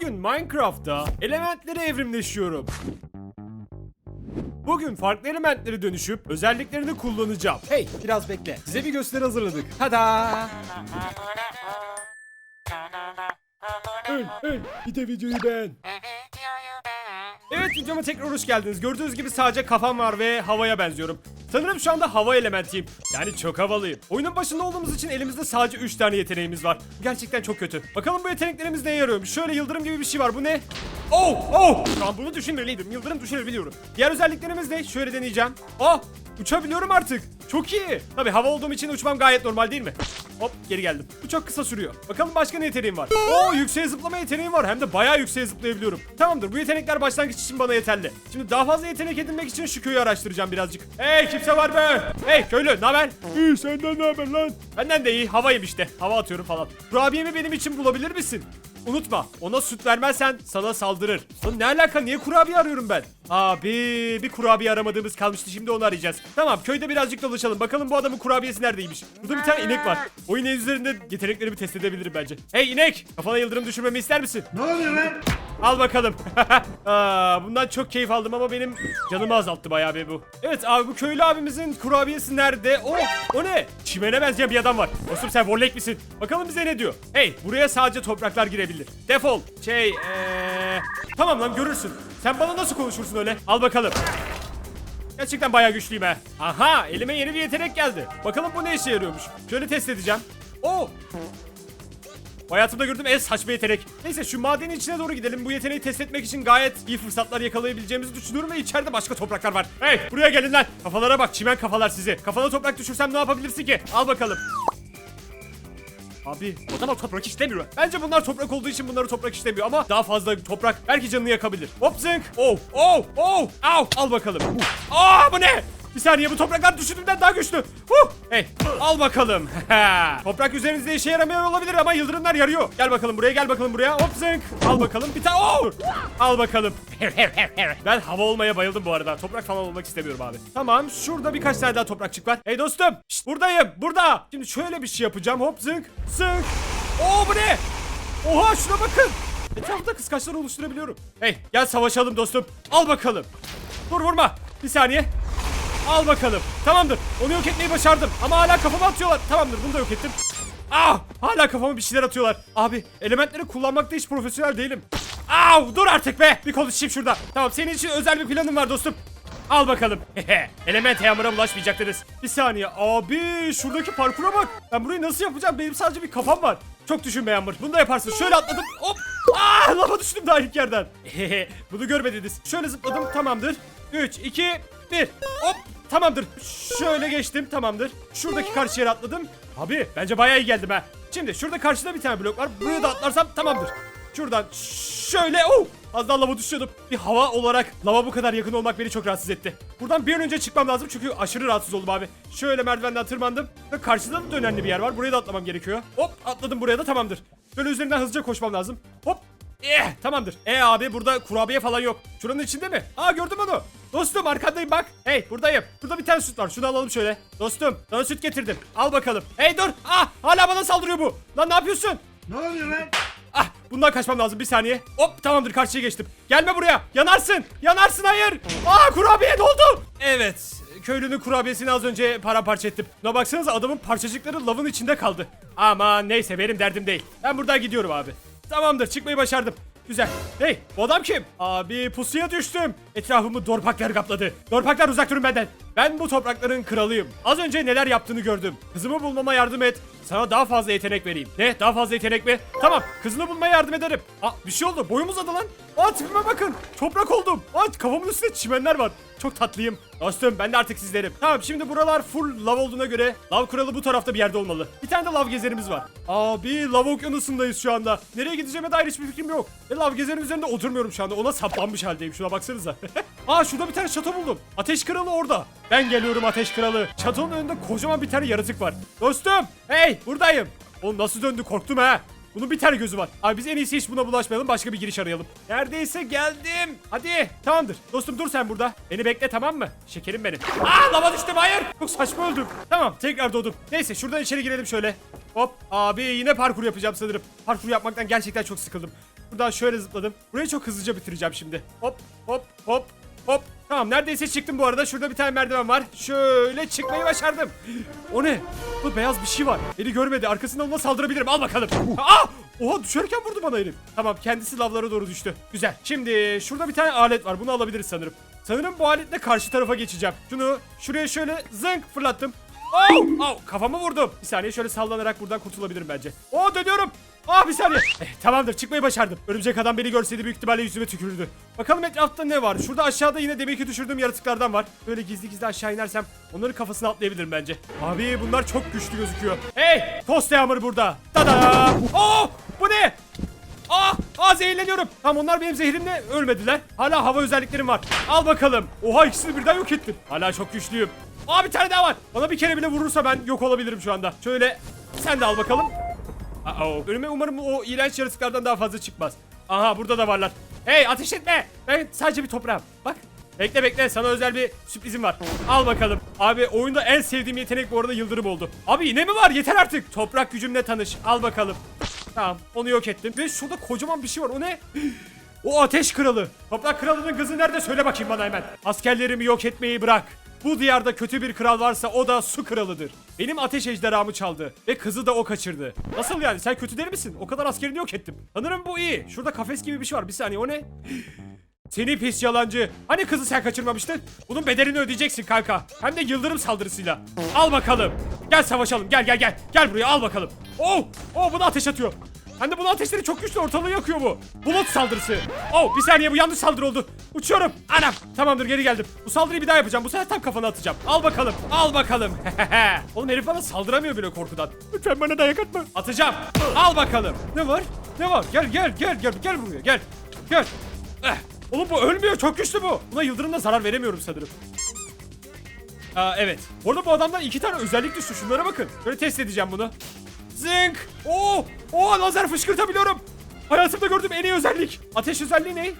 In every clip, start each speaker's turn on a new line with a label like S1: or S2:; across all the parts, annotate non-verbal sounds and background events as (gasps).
S1: Bugün Minecraft'ta elementleri evrimleşiyorum. Bugün farklı elementleri dönüşüp özelliklerini kullanacağım. Hey biraz bekle. Size bir gösteri hazırladık. Tada! Öl öl bir de videoyu beğen. Evet videoma tekrar hoş geldiniz. Gördüğünüz gibi sadece kafam var ve havaya benziyorum. Sanırım şu anda hava elementiyim. Yani çok havalıyım. Oyunun başında olduğumuz için elimizde sadece 3 tane yeteneğimiz var. Gerçekten çok kötü. Bakalım bu yeteneklerimiz neye yarıyormuş. Şöyle yıldırım gibi bir şey var. Bu ne? Oh! Oh! Şu an bunu düşünmeliydim. Yıldırım düşürebiliyorum. Diğer özelliklerimiz ne? Şöyle deneyeceğim. Oh! Uçabiliyorum artık. Çok iyi. Tabi hava olduğum için uçmam gayet normal değil mi? Hop geri geldim. Bu çok kısa sürüyor. Bakalım başka ne yeteneğim var? Oo yükseğe zıplama yeteneğim var. Hem de bayağı yükseğe zıplayabiliyorum. Tamamdır bu yetenekler başlangıç için bana yeterli. Şimdi daha fazla yetenek edinmek için şu köyü araştıracağım birazcık. Hey kimse var mı? Hey köylü ne haber? İyi senden ne haber lan? Benden de iyi havayım işte. Hava atıyorum falan. Kurabiyemi benim için bulabilir misin? Unutma ona süt vermezsen sana saldırır. Lan ne alaka niye kurabiye arıyorum ben? Abi bir kurabiye aramadığımız kalmıştı şimdi onu arayacağız. Tamam köyde birazcık dolaşalım bakalım bu adamın kurabiyesi neredeymiş. Burada bir tane inek var. O ineğin üzerinde yeteneklerimi test edebilirim bence. Hey inek kafana yıldırım düşürmemi ister misin?
S2: Ne oluyor lan?
S1: Al bakalım. (laughs) Aa, bundan çok keyif aldım ama benim canımı azalttı bayağı be bu. Evet abi bu köylü abimizin kurabiyesi nerede? O, o ne? Çimene benzeyen bir adam var. Dostum sen Warlock misin? Bakalım bize ne diyor? Hey buraya sadece topraklar girebilir. Defol. Şey ee... Tamam lan görürsün. Sen bana nasıl konuşursun öyle? Al bakalım. Gerçekten bayağı güçlüyüm ha. Aha elime yeni bir yetenek geldi. Bakalım bu ne işe yarıyormuş. Şöyle test edeceğim. Oo Hayatımda gördüğüm en saçma yetenek. Neyse şu madenin içine doğru gidelim. Bu yeteneği test etmek için gayet iyi fırsatlar yakalayabileceğimizi düşünüyorum ve içeride başka topraklar var. Hey buraya gelin lan. Kafalara bak çimen kafalar sizi. Kafana toprak düşürsem ne yapabilirsin ki? Al bakalım. Abi o zaman toprak istemiyor. Bence bunlar toprak olduğu için bunları toprak istemiyor ama daha fazla toprak belki canını yakabilir. Hop zınk. Oh oh oh. Au. Al bakalım. Uh. Aa bu ne? Bir saniye bu topraklar düşündüğümden daha güçlü. Huh. Hey al bakalım. (laughs) Toprak üzerinizde işe yaramıyor olabilir ama yıldırımlar yarıyor. Gel bakalım buraya gel bakalım buraya. Hop zınk. Al bakalım bir tane. Oh. Al bakalım. (laughs) ben hava olmaya bayıldım bu arada. Toprak falan olmak istemiyorum abi. Tamam şurada birkaç tane daha toprakçık var. Hey dostum. Şşt, buradayım burada. Şimdi şöyle bir şey yapacağım. Hop zınk. Zınk. Oo bu ne? Oha şuna bakın. Etrafta kıskaçlar oluşturabiliyorum. Hey gel savaşalım dostum. Al bakalım. Dur vurma. Bir saniye. Al bakalım. Tamamdır. Onu yok etmeyi başardım. Ama hala kafama atıyorlar. Tamamdır bunu da yok ettim. Ah! Hala kafama bir şeyler atıyorlar. Abi elementleri kullanmakta hiç profesyonel değilim. Av! Dur artık be! Bir konuşayım şurada. Tamam senin için özel bir planım var dostum. Al bakalım. (laughs) Element yağmura bulaşmayacaktınız. Bir saniye. Abi şuradaki parkura bak. Ben burayı nasıl yapacağım? Benim sadece bir kafam var. Çok düşünme Yağmur. Bunu da yaparsın. Şöyle atladım. Hop. Aa, lava düştüm daha ilk yerden. (laughs) Bunu görmediniz. Şöyle zıpladım. Tamamdır. 3, 2, 1. Hop. Tamamdır. Şöyle geçtim. Tamamdır. Şuradaki karşı yere atladım. Abi bence bayağı iyi geldim ha. Şimdi şurada karşıda bir tane blok var. Buraya da atlarsam tamamdır. Şuradan şöyle oh az daha lava düşüyordum. Bir hava olarak lava bu kadar yakın olmak beni çok rahatsız etti. Buradan bir an önce çıkmam lazım çünkü aşırı rahatsız oldum abi. Şöyle merdivenden tırmandım. Ve karşıda da dönenli bir yer var. Buraya da atlamam gerekiyor. Hop atladım buraya da tamamdır. Böyle üzerinden hızlıca koşmam lazım. Hop Eh tamamdır. E abi burada kurabiye falan yok. Şuranın içinde mi? Aa gördüm onu. Dostum arkandayım bak. Hey buradayım. Burada bir tane süt var. Şunu alalım şöyle. Dostum sana süt getirdim. Al bakalım. Hey dur. Ah hala bana saldırıyor bu. Lan ne yapıyorsun?
S2: Ne oluyor lan?
S1: Ah bundan kaçmam lazım bir saniye. Hop tamamdır karşıya geçtim. Gelme buraya. Yanarsın. Yanarsın hayır. Aa kurabiye doldu. Evet. Köylünün kurabiyesini az önce paramparça ettim. Buna baksanıza adamın parçacıkları lavın içinde kaldı. Ama neyse benim derdim değil. Ben buradan gidiyorum abi. Tamamdır çıkmayı başardım. Güzel. Hey bu adam kim? Abi pusuya düştüm. Etrafımı dorpaklar kapladı. Dorpaklar uzak durun benden. Ben bu toprakların kralıyım. Az önce neler yaptığını gördüm. Kızımı bulmama yardım et. Sana daha fazla yetenek vereyim. Ne? Daha fazla yetenek mi? Tamam. Kızını bulmaya yardım ederim. Aa bir şey oldu. Boyum uzadı lan. Aa tipime bakın. Toprak oldum. Aa kafamın üstünde çimenler var. Çok tatlıyım. Dostum ben de artık sizlerim. Tamam şimdi buralar full lav olduğuna göre lav kralı bu tarafta bir yerde olmalı. Bir tane de lav gezerimiz var. Abi lav okyanusundayız şu anda. Nereye gideceğime dair hiçbir fikrim yok. Ve lav gezerin üzerinde oturmuyorum şu anda. Ona saplanmış haldeyim. Şuna baksanıza. (laughs) (laughs) Aa şurada bir tane şato buldum. Ateş kralı orada. Ben geliyorum ateş kralı. Çatonun önünde kocaman bir tane yaratık var. Dostum. Hey buradayım. O nasıl döndü korktum ha. Bunun bir tane gözü var. Abi biz en iyisi hiç buna bulaşmayalım. Başka bir giriş arayalım. Neredeyse geldim. Hadi. Tamamdır. Dostum dur sen burada. Beni bekle tamam mı? Şekerim benim. Aa lava düştüm hayır. Çok saçma öldüm. Tamam tekrar doğdum. Neyse şuradan içeri girelim şöyle. Hop. Abi yine parkur yapacağım sanırım. Parkur yapmaktan gerçekten çok sıkıldım. Buradan şöyle zıpladım. Burayı çok hızlıca bitireceğim şimdi. Hop hop hop hop. Tamam neredeyse çıktım bu arada. Şurada bir tane merdiven var. Şöyle çıkmayı başardım. O ne? Bu beyaz bir şey var. Beni görmedi. Arkasından ona saldırabilirim. Al bakalım. Aa! Oha düşerken vurdu bana herif. Tamam kendisi lavlara doğru düştü. Güzel. Şimdi şurada bir tane alet var. Bunu alabiliriz sanırım. Sanırım bu aletle karşı tarafa geçeceğim. Şunu şuraya şöyle zınk fırlattım. Oh! Oh! Kafamı vurdum. Bir saniye şöyle sallanarak buradan kurtulabilirim bence. Oo dönüyorum. Ah bir saniye. Eh, tamamdır çıkmayı başardım. Örümcek adam beni görseydi büyük ihtimalle yüzüme tükürürdü. Bakalım etrafta ne var? Şurada aşağıda yine demek ki düşürdüğüm yaratıklardan var. Böyle gizli gizli aşağı inersem onların kafasına atlayabilirim bence. Abi bunlar çok güçlü gözüküyor. Hey! Tost yağmur burada. Tada! Oh! Bu ne? Ah! Ah zehirleniyorum. Tamam onlar benim zehrimle ölmediler. Hala hava özelliklerim var. Al bakalım. Oha ikisini birden yok ettim. Hala çok güçlüyüm. Aa bir tane daha var. Bana bir kere bile vurursa ben yok olabilirim şu anda. Şöyle sen de al bakalım. Aa, önüme umarım o iğrenç yaratıklardan daha fazla çıkmaz. Aha burada da varlar. Hey ateş etme. Ben sadece bir toprağım. Bak. Bekle bekle sana özel bir sürprizim var. Al bakalım. Abi oyunda en sevdiğim yetenek bu arada yıldırım oldu. Abi yine mi var? Yeter artık. Toprak gücümle tanış. Al bakalım. Tamam onu yok ettim. Ve şurada kocaman bir şey var. O ne? (gasps) O ateş kralı. Toprak kralının kızı nerede? Söyle bakayım bana hemen. Askerlerimi yok etmeyi bırak. Bu diyarda kötü bir kral varsa o da su kralıdır. Benim ateş ejderhamı çaldı ve kızı da o kaçırdı. Nasıl yani sen kötü değil misin? O kadar askerini yok ettim. Sanırım bu iyi. Şurada kafes gibi bir şey var. Bir saniye o ne? (gasps) Seni pis yalancı. Hani kızı sen kaçırmamıştın? Bunun bedelini ödeyeceksin kanka. Hem de yıldırım saldırısıyla. Al bakalım. Gel savaşalım. Gel gel gel. Gel buraya al bakalım. Oh! Oh bunu ateş atıyor. Hem de bunun ateşleri çok güçlü ortalığı yakıyor bu. Bulut saldırısı. Oh bir saniye bu yanlış saldırı oldu. Uçuyorum. Anam. Tamamdır geri geldim. Bu saldırıyı bir daha yapacağım. Bu sefer tam kafana atacağım. Al bakalım. Al bakalım. (laughs) Oğlum herif bana saldıramıyor bile korkudan. Lütfen bana dayak atma. Atacağım. Al bakalım. Ne var? Ne var? Gel gel gel gel gel buraya gel. Gel. Eh. Oğlum bu ölmüyor çok güçlü bu. Buna yıldırımla zarar veremiyorum sanırım. Aa evet. Bu arada bu adamdan iki tane özellik düştü. Şunlara bakın. Böyle test edeceğim bunu. Zınk. Oo! Oo lazer fışkırtabiliyorum. Hayatımda gördüğüm en iyi özellik. Ateş özelliği ne?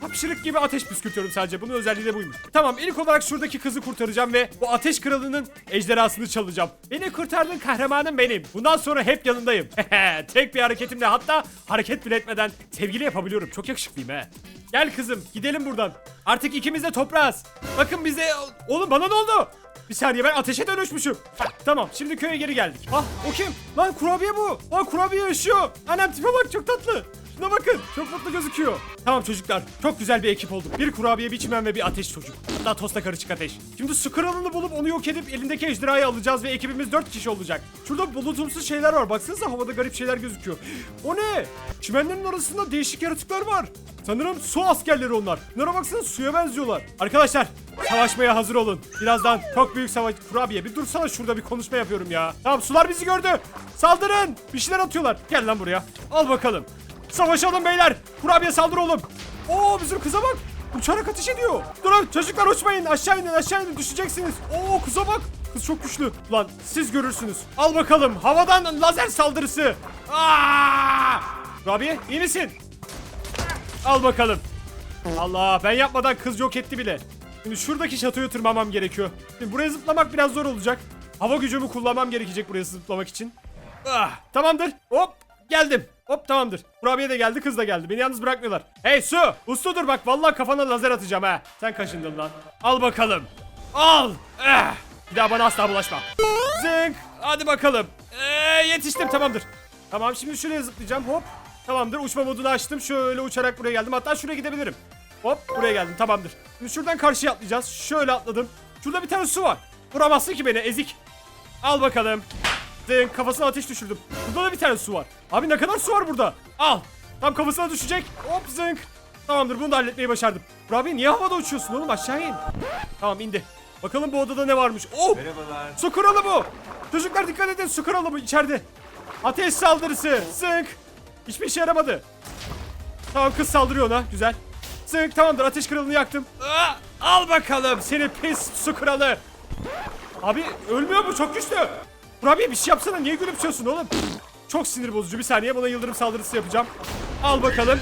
S1: Hapşırık gibi ateş püskürtüyorum sadece. Bunun özelliği de buymuş. Tamam ilk olarak şuradaki kızı kurtaracağım ve bu ateş kralının ejderhasını çalacağım. Beni kurtardın kahramanım benim. Bundan sonra hep yanındayım. (laughs) Tek bir hareketimle hatta hareket bile etmeden sevgili yapabiliyorum. Çok yakışıklıyım he. Gel kızım gidelim buradan. Artık ikimiz de toprağız. Bakın bize... Oğlum bana ne oldu? Bir saniye ben ateşe dönüşmüşüm. Tamam şimdi köye geri geldik. Ah o kim? Lan kurabiye bu. Aa kurabiye yaşıyor. Annem tipe bak çok tatlı. Şuna bakın. Çok mutlu gözüküyor. Tamam çocuklar. Çok güzel bir ekip olduk. Bir kurabiye, bir çimen ve bir ateş çocuk. Hatta tosta karışık ateş. Şimdi su kralını bulup onu yok edip elindeki ejderhayı alacağız ve ekibimiz 4 kişi olacak. Şurada bulutumsuz şeyler var. Baksanıza havada garip şeyler gözüküyor. O ne? Çimenlerin arasında değişik yaratıklar var. Sanırım su askerleri onlar. Bunlara baksana suya benziyorlar. Arkadaşlar savaşmaya hazır olun. Birazdan çok büyük savaş... Kurabiye bir dursana şurada bir konuşma yapıyorum ya. Tamam sular bizi gördü. Saldırın. Bir şeyler atıyorlar. Gel lan buraya. Al bakalım. Savaşalım beyler. Kurabiye saldır oğlum. Oo bizim kıza bak. Uçarak ateş ediyor. Durun çocuklar uçmayın. Aşağı inin aşağı inin düşeceksiniz. Oo kıza bak. Kız çok güçlü. Lan siz görürsünüz. Al bakalım. Havadan lazer saldırısı. Aa! Kurabiye iyi misin? Al bakalım. Allah ben yapmadan kız yok etti bile. Şimdi şuradaki şatoya tırmanmam gerekiyor. Şimdi buraya zıplamak biraz zor olacak. Hava gücümü kullanmam gerekecek buraya zıplamak için. Ah, tamamdır. Hop geldim. Hop tamamdır. Kurabiye de geldi kız da geldi. Beni yalnız bırakmıyorlar. Hey su. Uslu dur bak vallahi kafana lazer atacağım ha. Sen kaşındın lan. Al bakalım. Al. Eh. Bir daha bana asla bulaşma. Zınk. Hadi bakalım. Ee, yetiştim tamamdır. Tamam şimdi şuraya zıplayacağım. Hop. Tamamdır uçma modunu açtım. Şöyle uçarak buraya geldim. Hatta şuraya gidebilirim. Hop buraya geldim tamamdır. Şimdi şuradan karşıya atlayacağız. Şöyle atladım. Şurada bir tane su var. Vuramazsın ki beni ezik. Al bakalım. Dın kafasına ateş düşürdüm. Burada da bir tane su var. Abi ne kadar su var burada? Al. Tam kafasına düşecek. Hop zınk. Tamamdır bunu da halletmeyi başardım. Abi niye havada uçuyorsun oğlum aşağı in. Tamam indi. Bakalım bu odada ne varmış. Oh!
S2: Merhabalar.
S1: Su kralı bu. Çocuklar dikkat edin su kralı bu içeride. Ateş saldırısı. Zınk. Hiçbir işe yaramadı. Tamam kız saldırıyor ona. Güzel. Zınk tamamdır ateş kralını yaktım. Aa, al bakalım seni pis su kralı. Abi ölmüyor mu? Çok güçlü. Kurabiye bir şey yapsana. Niye gülümsüyorsun oğlum? Çok sinir bozucu. Bir saniye buna yıldırım saldırısı yapacağım. Al bakalım.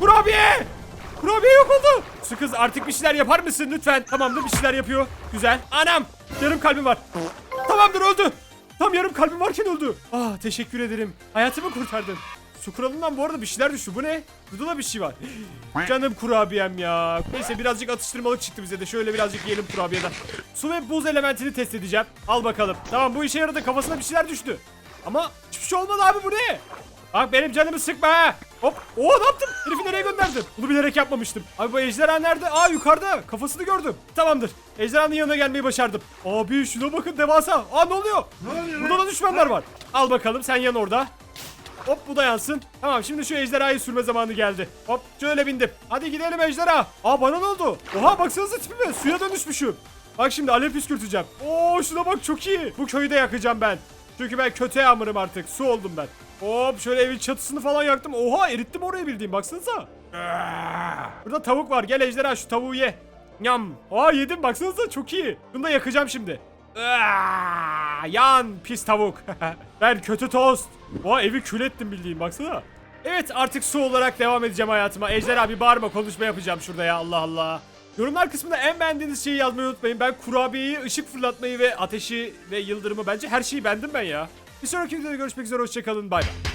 S1: Kurabiye! Kurabiye yok oldu. Su kız artık bir şeyler yapar mısın lütfen? Tamamdır bir şeyler yapıyor. Güzel. Anam! Yarım kalbim var. Tamamdır öldü. Tam yarım kalbim varken öldü. Ah teşekkür ederim. Hayatımı kurtardın. Su kuralından bu arada bir şeyler düştü. Bu ne? Burada da bir şey var. (gasps) Canım kurabiyem ya. Neyse birazcık atıştırmalık çıktı bize de. Şöyle birazcık yiyelim kurabiyeden. Su ve buz elementini test edeceğim. Al bakalım. Tamam bu işe yaradı. Kafasına bir şeyler düştü. Ama hiçbir şey olmadı abi bu ne? Bak benim canımı sıkma ha. Hop. Oo ne yaptım? Herifi nereye gönderdim? Bunu bilerek yapmamıştım. Abi bu ejderha nerede? Aa yukarıda. Kafasını gördüm. Tamamdır. Ejderhanın yanına gelmeyi başardım. Abi şuna bakın devasa. Aa ne oluyor? Burada da düşmanlar var. Al bakalım sen yan orada. Hop bu da yansın. Tamam şimdi şu ejderhayı sürme zamanı geldi. Hop şöyle bindim. Hadi gidelim ejderha. Aa bana ne oldu? Oha baksanıza tipime suya dönüşmüşüm. Bak şimdi alev püskürteceğim. Oo şuna bak çok iyi. Bu köyü de yakacağım ben. Çünkü ben kötü yağmurum artık. Su oldum ben. Hop şöyle evin çatısını falan yaktım. Oha erittim orayı bildiğim baksanıza. Burada tavuk var. Gel ejderha şu tavuğu ye. Nyam. Aa yedim baksanıza çok iyi. Bunu da yakacağım şimdi. Yan pis tavuk. (laughs) ben kötü tost. Oha evi kül ettim bildiğim baksana. Evet artık su olarak devam edeceğim hayatıma. Ejder abi bağırma konuşma yapacağım şurada ya Allah Allah. Yorumlar kısmında en beğendiğiniz şeyi yazmayı unutmayın. Ben kurabiyeyi, ışık fırlatmayı ve ateşi ve yıldırımı bence her şeyi bendim ben ya. Bir sonraki videoda görüşmek üzere hoşçakalın bay bay.